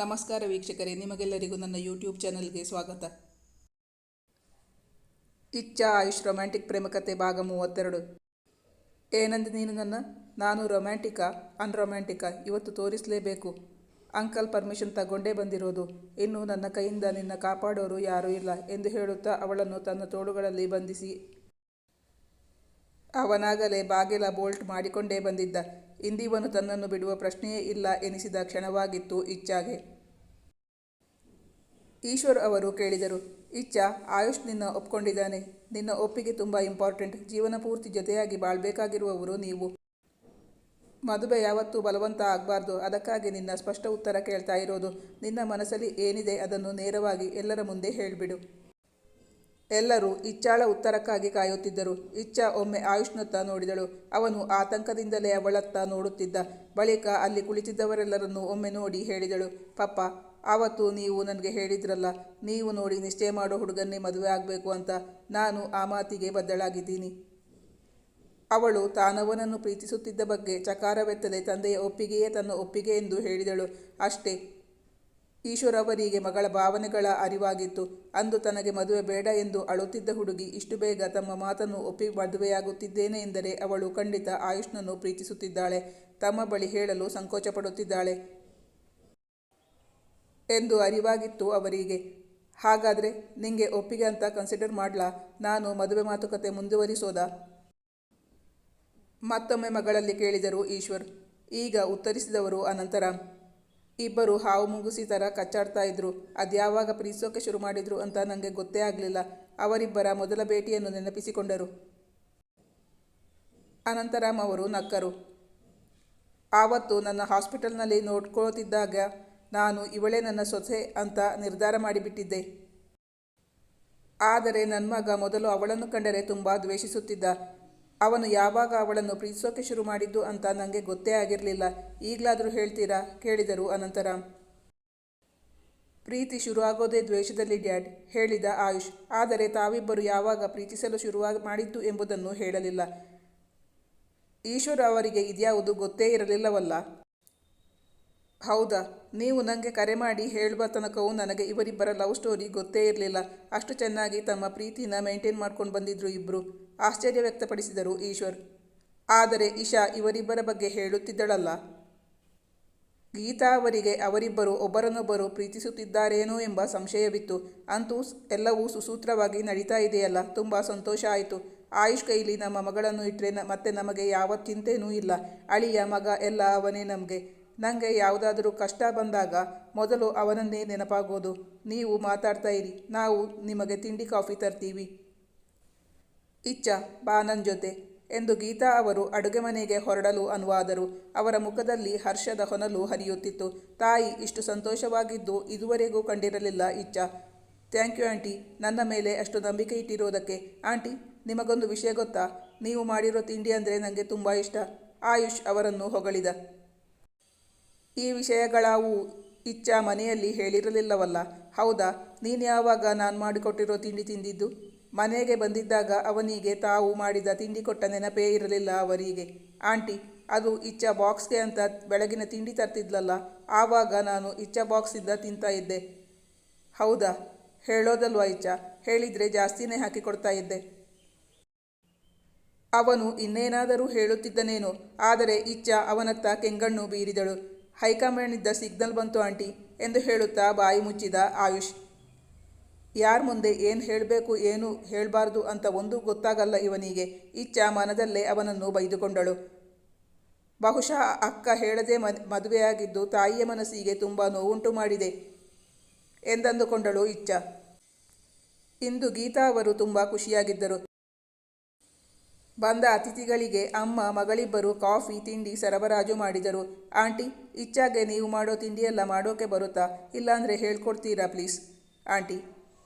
ನಮಸ್ಕಾರ ವೀಕ್ಷಕರೇ, ನಿಮಗೆಲ್ಲರಿಗೂ ನನ್ನ ಯೂಟ್ಯೂಬ್ ಚಾನಲ್ಗೆ ಸ್ವಾಗತ. ಇಚ್ಛಾ ಆಯುಷ್ ರೊಮ್ಯಾಂಟಿಕ್ ಪ್ರೇಮಕತೆ ಭಾಗ ಮೂವತ್ತೆರಡು. ಏನಂದ ನೀನು ನನ್ನ, ನಾನು ರೊಮ್ಯಾಂಟಿಕ ಅನ್ರೊಮ್ಯಾಂಟಿಕಾ ಇವತ್ತು ತೋರಿಸಲೇಬೇಕು. ಅಂಕಲ್ ಪರ್ಮಿಷನ್ ತಗೊಂಡೇ ಬಂದಿರೋದು. ಇನ್ನು ನನ್ನ ಕೈಯಿಂದ ನಿನ್ನ ಕಾಪಾಡೋರು ಯಾರೂ ಇಲ್ಲ ಎಂದು ಹೇಳುತ್ತಾ ಅವಳನ್ನು ತನ್ನ ತೋಳುಗಳಲ್ಲಿ ಬಂಧಿಸಿ ಅವನಾಗಲೇ ಬಾಗಿಲ ಬೋಲ್ಟ್ ಮಾಡಿಕೊಂಡೇ ಬಂದಿದ್ದ. ಇಂದಿವನು ತನ್ನನ್ನು ಬಿಡುವ ಪ್ರಶ್ನೆಯೇ ಇಲ್ಲ ಎನಿಸಿದ ಕ್ಷಣವಾಗಿತ್ತು ಇಚ್ಛಾಗೆ. ಈಶ್ವರ್ ಅವರು ಕೇಳಿದರು, ಇಚ್ಛಾ, ಆಯುಷ್ ನಿನ್ನ ಒಪ್ಕೊಂಡಿದ್ದಾನೆ. ನಿನ್ನ ಒಪ್ಪಿಗೆ ತುಂಬ ಇಂಪಾರ್ಟೆಂಟ್. ಜೀವನ ಪೂರ್ತಿ ಜೊತೆಯಾಗಿ ಬಾಳ್ಬೇಕಾಗಿರುವವರು ನೀವು. ಮದುವೆ ಯಾವತ್ತೂ ಬಲವಂತ ಆಗಬಾರ್ದು. ಅದಕ್ಕಾಗಿ ನಿನ್ನ ಸ್ಪಷ್ಟ ಉತ್ತರ ಕೇಳ್ತಾ ಇರೋದು. ನಿನ್ನ ಮನಸ್ಸಲ್ಲಿ ಏನಿದೆ ಅದನ್ನು ನೇರವಾಗಿ ಎಲ್ಲರ ಮುಂದೆ ಹೇಳಿಬಿಡು. ಎಲ್ಲರೂ ಇಚ್ಛಾಳ ಉತ್ತರಕ್ಕಾಗಿ ಕಾಯುತ್ತಿದ್ದರು. ಇಚ್ಛಾ ಒಮ್ಮೆ ಆಯುಷ್ನತ್ತ ನೋಡಿದಳು. ಅವನು ಆತಂಕದಿಂದಲೇ ಅವಳತ್ತ ನೋಡುತ್ತಿದ್ದ. ಬಳಿಕ ಅಲ್ಲಿ ಕುಳಿತಿದ್ದವರೆಲ್ಲರನ್ನು ಒಮ್ಮೆ ನೋಡಿ ಹೇಳಿದಳು. ಪಪ್ಪ, ಆವತ್ತು ನೀವು ನನಗೆ ಹೇಳಿದ್ರಲ್ಲ, ನೀವು ನೋಡಿ ನಿಶ್ಚಯ ಮಾಡೋ ಹುಡುಗನ್ನೇ ಮದುವೆ ಆಗಬೇಕು ಅಂತ. ನಾನು ಆ ಮಾತಿಗೆ ಬದ್ದಳಾಗಿದ್ದೀನಿ ಅವಳು ತಾನವನನ್ನು ಪ್ರೀತಿಸುತ್ತಿದ್ದ ಬಗ್ಗೆ ಚಕಾರವೆತ್ತದೆ ತಂದೆಯ ಒಪ್ಪಿಗೆಯೇ ತನ್ನ ಒಪ್ಪಿಗೆ ಎಂದು ಹೇಳಿದಳು. ಅಷ್ಟೇ ಈಶ್ವರ ಅವರಿಗೆ ಮಗಳ ಭಾವನೆಗಳ ಅರಿವಾಗಿತ್ತು. ಅಂದು ತನಗೆ ಮದುವೆ ಬೇಡ ಎಂದು ಅಳುತ್ತಿದ್ದ ಹುಡುಗಿ ಇಷ್ಟು ಬೇಗ ತಮ್ಮ ಮಾತನ್ನು ಒಪ್ಪಿ ಮದುವೆಯಾಗುತ್ತಿದ್ದೇನೆ ಎಂದರೆ ಅವಳು ಖಂಡಿತ ಆಯುಷ್ನನ್ನು ಪ್ರೀತಿಸುತ್ತಿದ್ದಾಳೆ. ತಮ್ಮ ಬಳಿ ಹೇಳಲು ಸಂಕೋಚಪಡುತ್ತಿದ್ದಾಳೆ ಎಂದು ಅರಿವಾಗಿತ್ತು ಅವರಿಗೆ. ಹಾಗಾದರೆ ನಿಂಗೆ ಒಪ್ಪಿಗೆ ಅಂತ ಕನ್ಸಿಡರ್ ಮಾಡ್ಲಾ? ನಾನು ಮದುವೆ ಮಾತುಕತೆ ಮುಂದುವರಿಸೋದ? ಮತ್ತೊಮ್ಮೆ ಮಗಳಲ್ಲಿ ಕೇಳಿದರು ಈಶ್ವರ್. ಈಗ ಉತ್ತರಿಸಿದವರು ಅನಂತರಾಮ್ ಇಬ್ಬರು ಹಾವು ಮುಂಗುಸಿ ಥರ ಕಚ್ಚಾಡ್ತಾ ಇದ್ರು. ಅದ್ಯಾವಾಗ ಪ್ರೀತಿಸೋಕೆ ಶುರು ಮಾಡಿದ್ರು ಅಂತ ನನಗೆ ಗೊತ್ತೇ ಆಗಲಿಲ್ಲ. ಅವರಿಬ್ಬರ ಮೊದಲ ಭೇಟಿಯನ್ನು ನೆನಪಿಸಿಕೊಂಡರು. ಅನಂತರಾಮ್ ಅವರು ನಕ್ಕರು. ಆವತ್ತು ನನ್ನ ಹಾಸ್ಪಿಟಲ್ನಲ್ಲಿ ನೋಡ್ಕೊಳ್ತಿದ್ದಾಗ ನಾನು ಇವಳೇ ನನ್ನ ಸೊಸೆ ಅಂತ ನಿರ್ಧಾರ ಮಾಡಿಬಿಟ್ಟಿದ್ದೆ. ಆದರೆ ನನ್ನ ಮಗ ಮೊದಲು ಅವಳನ್ನು ಕಂಡರೆ ತುಂಬ ದ್ವೇಷಿಸುತ್ತಿದ್ದ. ಅವನು ಯಾವಾಗ ಅವಳನ್ನು ಪ್ರೀತಿಸೋಕೆ ಶುರು ಮಾಡಿದ್ದು ಅಂತ ನನಗೆ ಗೊತ್ತೇ ಆಗಿರಲಿಲ್ಲ. ಈಗಲಾದರೂ ಹೇಳ್ತೀರಾ? ಕೇಳಿದರು ಅನಂತರಾಮ್. ಪ್ರೀತಿ ಶುರುವಾಗೋದೇ ದ್ವೇಷದಲ್ಲಿ, ಡ್ಯಾಡ್, ಹೇಳಿದ ಆಯುಷ್. ಆದರೆ ತಾವಿಬ್ಬರು ಯಾವಾಗ ಪ್ರೀತಿಸಲು ಶುರುವಾಗಿ, ಮಾಡಿದ್ದು ಎಂಬುದನ್ನು ಹೇಳಲಿಲ್ಲ. ಈಶ್ವರ ಅವರಿಗೆ ಇದ್ಯಾವುದು ಗೊತ್ತೇ ಇರಲಿಲ್ಲವಲ್ಲ. ಹೌದಾ? ನೀವು ನನಗೆ ಕರೆ ಮಾಡಿ ಹೇಳುವ ತನಕವೂ ನನಗೆ ಇವರಿಬ್ಬರ ಲವ್ ಸ್ಟೋರಿ ಗೊತ್ತೇ ಇರಲಿಲ್ಲ. ಅಷ್ಟು ಚೆನ್ನಾಗಿ ತಮ್ಮ ಪ್ರೀತಿನ ಮೇಂಟೈನ್ ಮಾಡ್ಕೊಂಡು ಬಂದಿದ್ರು ಇಬ್ಬರು ಆಶ್ಚರ್ಯ ವ್ಯಕ್ತಪಡಿಸಿದರು ಈಶ್ವರ್. ಆದರೆ ಇಶಾ ಇವರಿಬ್ಬರ ಬಗ್ಗೆ ಹೇಳುತ್ತಿದ್ದಳಲ್ಲ. ಗೀತಾ ಅವರಿಗೆ ಅವರಿಬ್ಬರು ಒಬ್ಬರನ್ನೊಬ್ಬರು ಪ್ರೀತಿಸುತ್ತಿದ್ದಾರೇನೋ ಎಂಬ ಸಂಶಯವಿತ್ತು. ಅಂತೂ ಎಲ್ಲವೂ ಸುಸೂತ್ರವಾಗಿ ನಡೀತಾ ಇದೆಯಲ್ಲ? ತುಂಬ ಸಂತೋಷ ಆಯಿತು. ಆಯುಷ್ ಕೈಲಿ ನಮ್ಮ ಮಗಳನ್ನು ಇಟ್ಟರೆ ಮತ್ತೆ ನಮಗೆ ಯಾವ ಚಿಂತೆನೂ ಇಲ್ಲ. ಅಳಿಯ ಮಗ ಎಲ್ಲ ಅವನೇ ನಮಗೆ. ನನಗೆ ಯಾವುದಾದರೂ ಕಷ್ಟ ಬಂದಾಗ ಮೊದಲು ಅವನನ್ನೇ ನೆನಪಾಗೋದು. ನೀವು ಮಾತಾಡ್ತಾ ಇರಿ. ನಾವು ನಿಮಗೆ ತಿಂಡಿ ಕಾಫಿ ತರ್ತೀವಿ. ಇಚ್ಛ, ಬಾ ನನ್ನ ಜೊತೆ ಎಂದು ಗೀತಾ ಅವರು ಅಡುಗೆ ಮನೆಗೆ ಹೊರಡಲು ಅನುವಾದರು. ಅವರ ಮುಖದಲ್ಲಿ ಹರ್ಷದ ಹೊನಲು ಹರಿಯುತ್ತಿತ್ತು. ತಾಯಿ ಇಷ್ಟು ಸಂತೋಷವಾಗಿದ್ದು ಇದುವರೆಗೂ ಕಂಡಿರಲಿಲ್ಲ ಇಚ್ಛ. Thank you aunty. ನನ್ನ ಮೇಲೆ ಅಷ್ಟು ನಂಬಿಕೆ ಇಟ್ಟಿರೋದಕ್ಕೆ. ಆಂಟಿ, ನಿಮಗೊಂದು ವಿಷಯ ಗೊತ್ತಾ? ನೀವು ಮಾಡಿರೋ ತಿಂಡಿ ಅಂದರೆ ನನಗೆ ತುಂಬ ಇಷ್ಟ. ಆಯುಷ್ ಅವರನ್ನು ಹೊಗಳಿದ. ಈ ವಿಷಯಗಳಾವು ಇಚ್ಛ ಮನೆಯಲ್ಲಿ ಹೇಳಿರಲಿಲ್ಲವಲ್ಲ. ಹೌದಾ? ನೀನು ಯಾವಾಗ ನಾನು ಮಾಡಿಕೊಟ್ಟಿರೋ ತಿಂಡಿ ತಿಂದಿದ್ದು? ಮನೆಗೆ ಬಂದಿದ್ದಾಗ ಅವನಿಗೆ ತಾವು ಮಾಡಿದ ತಿಂಡಿ ಕೊಟ್ಟ ನೆನಪೇ ಇರಲಿಲ್ಲ ಅವರಿಗೆ. ಆಂಟಿ, ಅದು ಇಚ್ಛ ಬಾಕ್ಸ್ಗೆ ಅಂತ ಬೆಳಗಿನ ತಿಂಡಿ ತರ್ತಿದ್ಲಲ್ಲ, ಆವಾಗ ನಾನು ಇಚ್ಛ ಬಾಕ್ಸಿಂದ ತಿಂತಾ ಇದ್ದೆ. ಹೌದಾ? ಹೇಳೋದಲ್ವಾ ಇಚ್ಛ? ಹೇಳಿದರೆ ಜಾಸ್ತಿನೇ ಹಾಕಿ ಕೊಡ್ತಾ ಇದ್ದೆ. ಅವನು ಇನ್ನೇನಾದರೂ ಹೇಳುತ್ತಿದ್ದನೇನೋ, ಆದರೆ ಇಚ್ಛ ಅವನತ್ತ ಕೆಂಗಣ್ಣು ಬೀರಿದಳು. ಹೈಕಮಾಂಡ್ನಿಂದ ಸಿಗ್ನಲ್ ಬಂತು, ಆಂಟಿ, ಎಂದು ಹೇಳುತ್ತಾ ಬಾಯಿ ಮುಚ್ಚಿದ ಆಯುಷ್. ಯಾರ ಮುಂದೆ ಏನು ಹೇಳಬೇಕು, ಏನು ಹೇಳಬಾರ್ದು ಅಂತ ಒಂದೂ ಗೊತ್ತಾಗಲ್ಲ ಇವನಿಗೆ. ಇಚ್ಛ ಮನದಲ್ಲೇ ಅವನನ್ನು ಬೈದುಕೊಂಡಳು. ಬಹುಶಃ ಅಕ್ಕ ಹೇಳದೆ ಮದ್, ಮದುವೆಯಾಗಿದ್ದು ತಾಯಿಯ ಮನಸ್ಸಿಗೆ ತುಂಬ ನೋವುಂಟು ಮಾಡಿದೆ ಎಂದಂದುಕೊಂಡಳು ಇಚ್ಛ. ಇಂದು ಗೀತಾ ಅವರು ತುಂಬ ಖುಷಿಯಾಗಿದ್ದರು. ಬಂದ ಅತಿಥಿಗಳಿಗೆ ಅಮ್ಮ, ಮಗಳಿಬ್ಬರು ಕಾಫಿ, ತಿಂಡಿ ಸರಬರಾಜು ಮಾಡಿದರು. ಆಂಟಿ, ಇಚ್ಛಾಗೆ ನೀವು ಮಾಡೋ ತಿಂಡಿಯೆಲ್ಲ ಮಾಡೋಕೆ ಬರುತ್ತಾ? ಇಲ್ಲಾಂದರೆ ಹೇಳ್ಕೊಡ್ತೀರಾ ಪ್ಲೀಸ್? ಆಂಟಿ,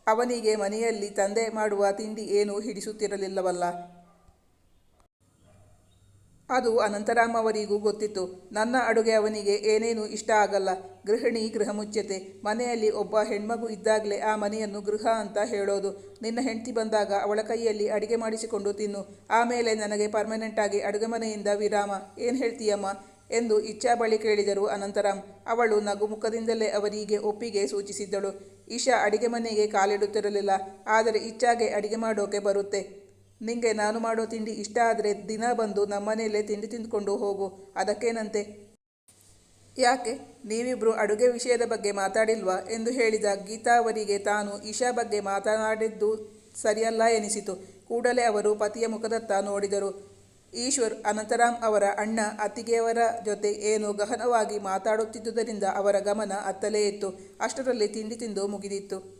ಅವನಿಗೆ ಮನೆಯಲ್ಲಿ ತಂದೆ ಮಾಡುವ ತಿಂಡಿ ಏನೂ ಹಿಡಿಸುತ್ತಿರಲಿಲ್ಲವಲ್ಲ. ಅದು ಅನಂತರಾಮವರಿಗೂ ಗೊತ್ತಿತ್ತು. ನನ್ನ ಅಡುಗೆ ಅವನಿಗೆ ಏನೇನೂ ಇಷ್ಟ ಆಗಲ್ಲ. ಗೃಹಿಣಿ ಗೃಹ ಮುಚ್ಚತೆ ಮನೆಯಲ್ಲಿ ಒಬ್ಬ ಹೆಣ್ಮಗು ಇದ್ದಾಗಲೇ ಆ ಮನೆಯನ್ನು ಗೃಹ ಅಂತ ಹೇಳೋದು. ನಿನ್ನ ಹೆಂಡತಿ ಬಂದಾಗ ಅವಳ ಕೈಯಲ್ಲಿ ಅಡುಗೆ ಮಾಡಿಸಿಕೊಂಡು ತಿನ್ನು. ಆಮೇಲೆ ನನಗೆ ಪರ್ಮನೆಂಟಾಗಿ ಅಡುಗೆ ಮನೆಯಿಂದ ವಿರಾಮ. ಏನು ಹೇಳ್ತೀಯಮ್ಮ? ಎಂದು ಇಚ್ಛಾ ಬಳಿ ಕೇಳಿದರು ಅನಂತರಾಮ್. ಅವಳು ನಗುಮುಖದಿಂದಲೇ ಅವರಿಗೆ ಒಪ್ಪಿಗೆ ಸೂಚಿಸಿದ್ದಳು. ಇಶಾ ಅಡಿಗೆ ಮನೆಗೆ ಕಾಲಿಡುತ್ತಿರಲಿಲ್ಲ. ಆದರೆ ಇಚ್ಛಾಗೆ ಅಡಿಗೆ ಮಾಡೋಕೆ ಬರುತ್ತೆ. ನಿಂಗೆ ನಾನು ಮಾಡೋ ತಿಂಡಿ ಇಷ್ಟ ಆದರೆ ದಿನ ಬಂದು ನಮ್ಮನೆಯಲ್ಲೇ ತಿಂಡಿ ತಿಂದುಕೊಂಡು ಹೋಗು. ಅದಕ್ಕೇನಂತೆ? ಯಾಕೆ? ನೀವಿಬ್ರು ಅಡುಗೆ ವಿಷಯದ ಬಗ್ಗೆ ಮಾತಾಡಿಲ್ವಾ? ಎಂದು ಹೇಳಿದ ಗೀತಾ ಅವರಿಗೆ ತಾನು ಇಶಾ ಬಗ್ಗೆ ಮಾತನಾಡಿದ್ದು ಸರಿಯಲ್ಲ ಎನಿಸಿತು. ಕೂಡಲೇ ಅವರು ಪತಿಯ ಮುಖದತ್ತ ನೋಡಿದರು. ಈಶ್ವರ್, ಅನಂತರಾಮ್ ಅವರ ಅಣ್ಣ ಅತ್ತಿಗೆಯವರ ಜೊತೆ ಏನು ಗಹನವಾಗಿ ಮಾತಾಡುತ್ತಿದ್ದುದರಿಂದ ಅವರ ಗಮನ ಅತ್ತಲೇ ಇತ್ತು. ಅಷ್ಟರಲ್ಲಿ ತಿಂಡಿ ತಿಂದು ಮುಗಿದಿತ್ತು.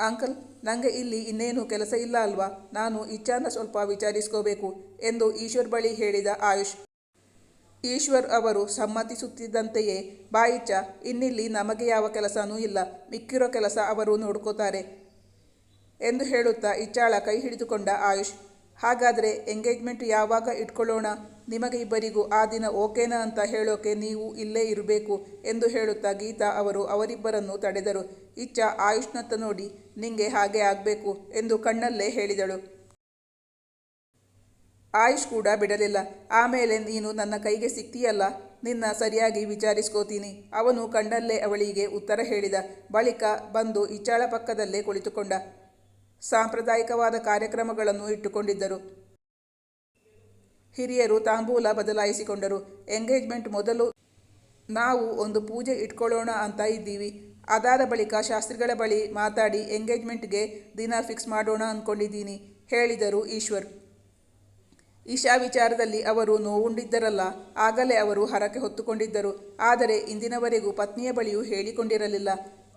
ಅಂಕಲ್ ನನಗೆ ಇಲ್ಲಿ ಇನ್ನೇನು ಕೆಲಸ ಇಲ್ಲ ಅಲ್ವಾ? ನಾನು ಇಚ್ಛಾನ ಸ್ವಲ್ಪ ವಿಚಾರಿಸ್ಕೋಬೇಕು ಎಂದು ಈಶ್ವರ್ ಬಳಿ ಹೇಳಿದ ಆಯುಷ್. ಈಶ್ವರ್ ಅವರು ಸಮ್ಮತಿಸುತ್ತಿದ್ದಂತೆಯೇ ಬಾಯಿಚ್ಚ, ಇನ್ನಿಲ್ಲಿ ನಮಗೆ ಯಾವ ಕೆಲಸನೂ ಇಲ್ಲ, ಮಿಕ್ಕಿರೋ ಕೆಲಸ ಅವರು ನೋಡ್ಕೋತಾರೆ ಎಂದು ಹೇಳುತ್ತಾ ಇಚ್ಚಾಳ ಕೈ ಹಿಡಿದುಕೊಂಡ ಆಯುಷ್. ಹಾಗಾದರೆ ಎಂಗೇಜ್ಮೆಂಟ್ ಯಾವಾಗ ಇಟ್ಕೊಳ್ಳೋಣ? ನಿಮಗೆ ಇಬ್ಬರಿಗೂ ಆ ದಿನ ಓಕೆನಾ ಅಂತ ಹೇಳೋಕೆ ನೀವು ಇಲ್ಲೇ ಇರಬೇಕು ಎಂದು ಹೇಳುತ್ತಾ ಗೀತಾ ಅವರು ಅವರಿಬ್ಬರನ್ನು ತಡೆದರು. ಇಚ್ಛಾ ಆಯುಷ್ನತ್ತ ನೋಡಿ ನಿಂಗೆ ಹಾಗೆ ಆಗಬೇಕು ಎಂದು ಕಣ್ಣಲ್ಲೇ ಹೇಳಿದಳು. ಆಯುಷ್ ಕೂಡ ಬಿಡಲಿಲ್ಲ. ಆಮೇಲೆ ನೀನು ನನ್ನ ಕೈಗೆ ಸಿಕ್ತೀಯಲ್ಲ? ನಿನ್ನ ಸರಿಯಾಗಿ ವಿಚಾರಿಸ್ಕೋತೀನಿ. ಅವನು ಕಣ್ಣಲ್ಲೇ ಅವಳಿಗೆ ಉತ್ತರ ಹೇಳಿದ. ಬಳಿಕ ಬಂದು ಇಚ್ಚಾಳ ಪಕ್ಕದಲ್ಲೇ ಕುಳಿತುಕೊಂಡ. ಸಾಂಪ್ರದಾಯಿಕವಾದ ಕಾರ್ಯಕ್ರಮಗಳನ್ನು ಇಟ್ಟುಕೊಂಡಿದ್ದರು. ಹಿರಿಯರು ತಾಂಬೂಲ ಬದಲಾಯಿಸಿಕೊಂಡರು. ಎಂಗೇಜ್ಮೆಂಟ್ ಮೊದಲು ನಾವು ಒಂದು ಪೂಜೆ ಇಟ್ಕೊಳ್ಳೋಣ ಅಂತ ಇದ್ದೀವಿ. ಅದಾದ ಬಳಿಕ ಶಾಸ್ತ್ರಿಗಳ ಬಳಿ ಮಾತಾಡಿ ಎಂಗೇಜ್ಮೆಂಟ್ಗೆ ದಿನ ಫಿಕ್ಸ್ ಮಾಡೋಣ ಅಂದ್ಕೊಂಡಿದ್ದೀನಿ ಹೇಳಿದರು ಈಶ್ವರ್. ಈಶಾ ವಿಚಾರದಲ್ಲಿ ಅವರು ನೋವುಂಡಿದ್ದರಲ್ಲ, ಆಗಲೇ ಅವರು ಹರಕೆ ಹೊತ್ತುಕೊಂಡಿದ್ದರು. ಆದರೆ ಇಂದಿನವರೆಗೂ ಪತ್ನಿಯ ಬಳಿಯೂ ಹೇಳಿಕೊಂಡಿರಲಿಲ್ಲ.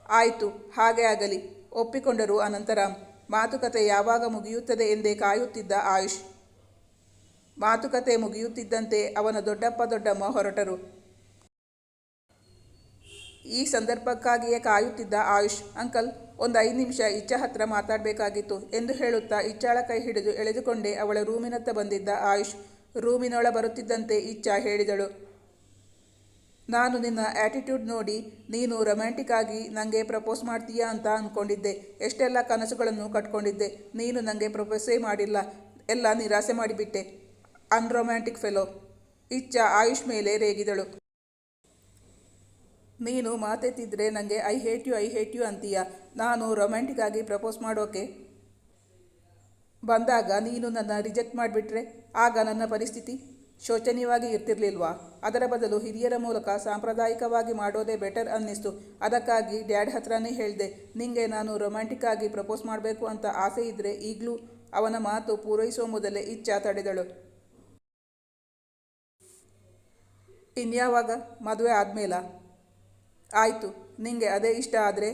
ಆಯಿತು, ಹಾಗೆ ಆಗಲಿ, ಒಪ್ಪಿಕೊಂಡರು ಅನಂತರಾಮ್ ಮಾತುಕತೆ ಯಾವಾಗ ಮುಗಿಯುತ್ತದೆ ಎಂದೇ ಕಾಯುತ್ತಿದ್ದ ಆಯುಷ್. ಮಾತುಕತೆ ಮುಗಿಯುತ್ತಿದ್ದಂತೆ ಅವನ ದೊಡ್ಡಪ್ಪ ದೊಡ್ಡಮ್ಮ ಹೊರಟರು. ಈ ಸಂದರ್ಭಕ್ಕಾಗಿಯೇ ಕಾಯುತ್ತಿದ್ದ ಆಯುಷ್, ಅಂಕಲ್, ಒಂದು ಐದು ನಿಮಿಷ ಇಚ್ಛಾ ಹತ್ರ ಮಾತಾಡಬೇಕಾಗಿತ್ತು ಎಂದು ಹೇಳುತ್ತಾ ಇಚ್ಛಾಳ ಕೈ ಹಿಡಿದು ಎಳೆದುಕೊಂಡೇ ಅವಳ ರೂಮಿನತ್ತ ಬಂದಿದ್ದ ಆಯುಷ್ ರೂಮಿನೊಳ ಬರುತ್ತಿದ್ದಂತೆ ಇಚ್ಛಾ ಹೇಳಿದಳು. ನಾನು ನಿನ್ನ ಆ್ಯಟಿಟ್ಯೂಡ್ ನೋಡಿ, ನೀನು ರೊಮ್ಯಾಂಟಿಕ್ ಆಗಿ ನನಗೆ ಪ್ರಪೋಸ್ ಮಾಡ್ತೀಯಾ ಅಂತ ಅಂದ್ಕೊಂಡಿದ್ದೆ ಎಷ್ಟೆಲ್ಲ ಕನಸುಗಳನ್ನು ಕಟ್ಕೊಂಡಿದ್ದೆ. ನೀನು ನನಗೆ ಪ್ರಪೋಸೇ ಮಾಡಿಲ್ಲ. ಎಲ್ಲ ನಿರಾಸೆ ಮಾಡಿಬಿಟ್ಟೆ. ಅನ್ರೊಮ್ಯಾಂಟಿಕ್ ಫೆಲೋ ಇಚ್ಛಾ ಆಯುಷ್ ಮೇಲೆ ರೇಗಿದಳು. ನೀನು ಮಾತೆತ್ತಿದ್ರೆ ನನಗೆ I hate you I hate you ಅಂತೀಯ. ನಾನು ರೊಮ್ಯಾಂಟಿಕ್ ಆಗಿ ಪ್ರಪೋಸ್ ಮಾಡೋಕೆ ಬಂದಾಗ ನೀನು ನನ್ನ ರಿಜೆಕ್ಟ್ ಮಾಡಿಬಿಟ್ರೆ ಆಗ ನನ್ನ ಪರಿಸ್ಥಿತಿ ಶೋಚನೀಯವಾಗಿ ಇರ್ತಿರ್ಲಿಲ್ವಾ? ಅದರ ಬದಲು ಹಿರಿಯರ ಮೂಲಕ ಸಾಂಪ್ರದಾಯಿಕವಾಗಿ ಮಾಡೋದೇ ಬೆಟರ್ ಅನ್ನಿಸ್ತು. ಅದಕ್ಕಾಗಿ ಡ್ಯಾಡ್ ಹತ್ರನೇ ಹೇಳಿದೆ, ನಿಂಗೆ ನಾನು ರೊಮ್ಯಾಂಟಿಕ್ ಆಗಿ ಪ್ರಪೋಸ್ ಮಾಡಬೇಕು ಅಂತ ಆಸೆ ಇದ್ದರೆ ಈಗಲೂ ಅವನ ಮಾತು ಪೂರೈಸೋ ಮೊದಲೇ ಇಚ್ಛಾ ತಡೆದಳು. ಇನ್ಯಾವಾಗ? ಮದುವೆ ಆದಮೇಲ? ಆಯಿತು ನಿಮಗೆ ಅದೇ ಇಷ್ಟ ಆದರೆ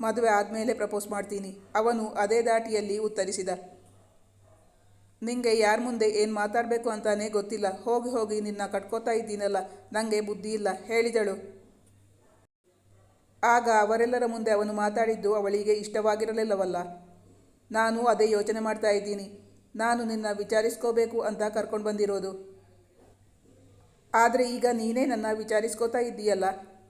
ಮದುವೆ ಆದಮೇಲೆ ಪ್ರಪೋಸ್ ಮಾಡ್ತೀನಿ. ಅವನು ಅದೇ ದಾಟಿಯಲ್ಲಿ ಉತ್ತರಿಸಿದ. ನಿಂಗೆ ಯಾರ ಮುಂದೆ ಏನು ಮಾತಾಡಬೇಕು ಅಂತಾನೆ ಗೊತ್ತಿಲ್ಲ. ಹೋಗಿ ಹೋಗಿ ನಿನ್ನ ಕಟ್ಕೋತಾ ಇದ್ದೀನಲ್ಲ ನನಗೆ ಬುದ್ಧಿ ಇಲ್ಲ, ಹೇಳಿದಳು. ಆಗ ಅವರೆಲ್ಲರ ಮುಂದೆ ಅವನು ಮಾತಾಡಿದ್ದು ಅವಳಿಗೆ ಇಷ್ಟವಾಗಿರಲಿಲ್ಲವಲ್ಲ. ನಾನು ಅದೇ ಯೋಚನೆ ಮಾಡ್ತಾ ಇದ್ದೀನಿ. ನಾನು ನಿನ್ನ ವಿಚಾರಿಸ್ಕೋಬೇಕು ಅಂತ ಕರ್ಕೊಂಡು ಬಂದಿರೋದು. ಆದರೆ ಈಗ ನೀನೇ ನನ್ನ ವಿಚಾರಿಸ್ಕೋತಾ ಇದ್ದೀಯಲ್ಲ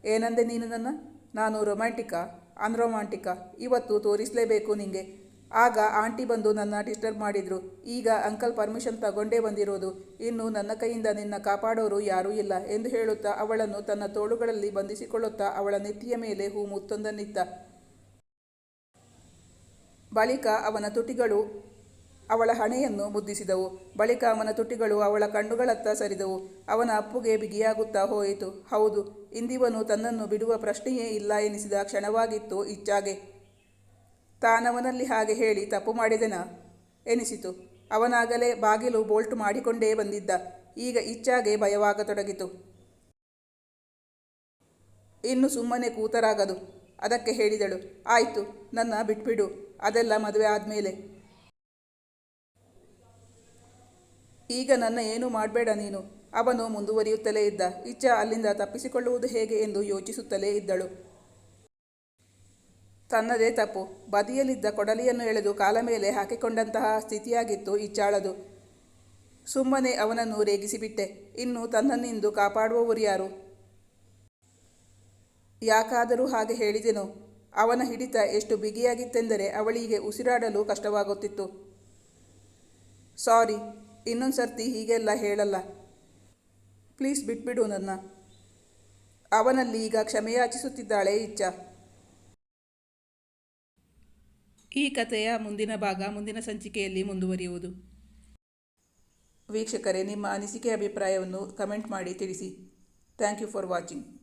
ಏನಂದೆ ನೀನು ನನ್ನ? ನಾನು ರೊಮ್ಯಾಂಟಿಕಾ, ಅನ್ರೊಮ್ಯಾಂಟಿಕಾ. ಇವತ್ತು ತೋರಿಸಲೇಬೇಕು ನಿಂಗೆ. ಆಗ ಆಂಟಿ ಬಂದು ನನ್ನ ಡಿಸ್ಟರ್ಬ್ ಮಾಡಿದರು. ಈಗ ಅಂಕಲ್ ಪರ್ಮಿಷನ್ ತಗೊಂಡೇ ಬಂದಿರೋದು. ಇನ್ನು ನನ್ನ ಕೈಯಿಂದ ನಿನ್ನ ಕಾಪಾಡೋರು ಯಾರೂ ಇಲ್ಲ ಎಂದು ಹೇಳುತ್ತಾ ಅವಳನ್ನು ತನ್ನ ತೋಳುಗಳಲ್ಲಿ ಬಂಧಿಸಿಕೊಳ್ಳುತ್ತಾ ಅವಳ ನೆತ್ತಿಯ ಮೇಲೆ ಹೂ ಮುತ್ತೊಂದನ್ನಿತ್ತ. ಬಳಿಕ ಅವನ ತುಟಿಗಳು ಅವಳ ಹಣೆಯನ್ನು ಮುದ್ದಿಸಿದವು. ಬಳಿಕ ಅವನ ತುಟಿಗಳು ಅವಳ ಕಣ್ಣುಗಳತ್ತ ಸರಿದವು. ಅವನ ಅಪ್ಪುಗೆ ಬಿಗಿಯಾಗುತ್ತಾ ಹೋಯಿತು. ಹೌದು, ಇಂದಿವನು ತನ್ನನ್ನು ಬಿಡುವ ಪ್ರಶ್ನೆಯೇ ಇಲ್ಲ ಎನಿಸಿದ ಕ್ಷಣವಾಗಿತ್ತು ಇಚ್ಛಾಗೆ. ತಾನವನಲ್ಲಿ ಹಾಗೆ ಹೇಳಿ ತಪ್ಪು ಮಾಡಿದೆನಾ? ಎನಿಸಿತು. ಅವನಾಗಲೇ ಬಾಗಿಲು ಬೋಲ್ಟ್ ಮಾಡಿಕೊಂಡೇ ಬಂದಿದ್ದ. ಈಗ ಇಚ್ಛಾಗೆ ಭಯವಾಗತೊಡಗಿತು. ಇನ್ನು ಸುಮ್ಮನೆ ಕೂತರಾಗದು. ಅದಕ್ಕೆ ಹೇಳಿದಳು, ಆಯಿತು, ನನ್ನ ಬಿಟ್ಬಿಡು. ಅದೆಲ್ಲ ಮದುವೆ ಆದಮೇಲೆ. ಈಗ ನನ್ನ ಏನು ಮಾಡಬೇಡ ನೀನು? ಅವನು ಮುಂದುವರಿಯುತ್ತಲೇ ಇದ್ದ. ಇಚ್ಛಾ ಅಲ್ಲಿಂದ ತಪ್ಪಿಸಿಕೊಳ್ಳುವುದು ಹೇಗೆ ಎಂದು ಯೋಚಿಸುತ್ತಲೇ ಇದ್ದಳು. ತನ್ನದೇ ತಪ್ಪು. ಬದಿಯಲ್ಲಿದ್ದ ಕೊಡಲಿಯನ್ನು ಎಳೆದು ಕಾಲ ಮೇಲೆ ಹಾಕಿಕೊಂಡಂತಹ ಸ್ಥಿತಿಯಾಗಿತ್ತು ಇಚ್ಚಾಳದು ಸುಮ್ಮನೆ ಅವನನ್ನು ರೇಗಿಸಿಬಿಟ್ಟೆ. ಇನ್ನು ತನ್ನನ್ನಿಂದು ಕಾಪಾಡುವವರು ಯಾರು? ಯಾಕಾದರೂ ಹಾಗೆ ಹೇಳಿದೆನು? ಅವನ ಹಿಡಿತ ಎಷ್ಟು ಬಿಗಿಯಾಗಿತ್ತೆಂದರೆ ಅವಳಿಗೆ ಉಸಿರಾಡಲು ಕಷ್ಟವಾಗುತ್ತಿತ್ತು. ಸಾರಿ. ಇನ್ನೊಂದು ಸರ್ತಿ ಹೀಗೆಲ್ಲ ಹೇಳಲ್ಲ. ಪ್ಲೀಸ್ ಬಿಟ್ಬಿಡು ನನ್ನ ಅವನಲ್ಲಿ ಈಗ ಕ್ಷಮೆಯಾಚಿಸುತ್ತಿದ್ದಾಳೆ ಇಚ್ಛಾ. ಈ ಕಥೆಯ ಮುಂದಿನ ಭಾಗ ಮುಂದಿನ ಸಂಚಿಕೆಯಲ್ಲಿ ಮುಂದುವರಿಯುವುದು. ವೀಕ್ಷಕರೇ ನಿಮ್ಮ ಅನಿಸಿಕೆ ಅಭಿಪ್ರಾಯವನ್ನು ಕಮೆಂಟ್ ಮಾಡಿ ತಿಳಿಸಿ. Thank you for watching.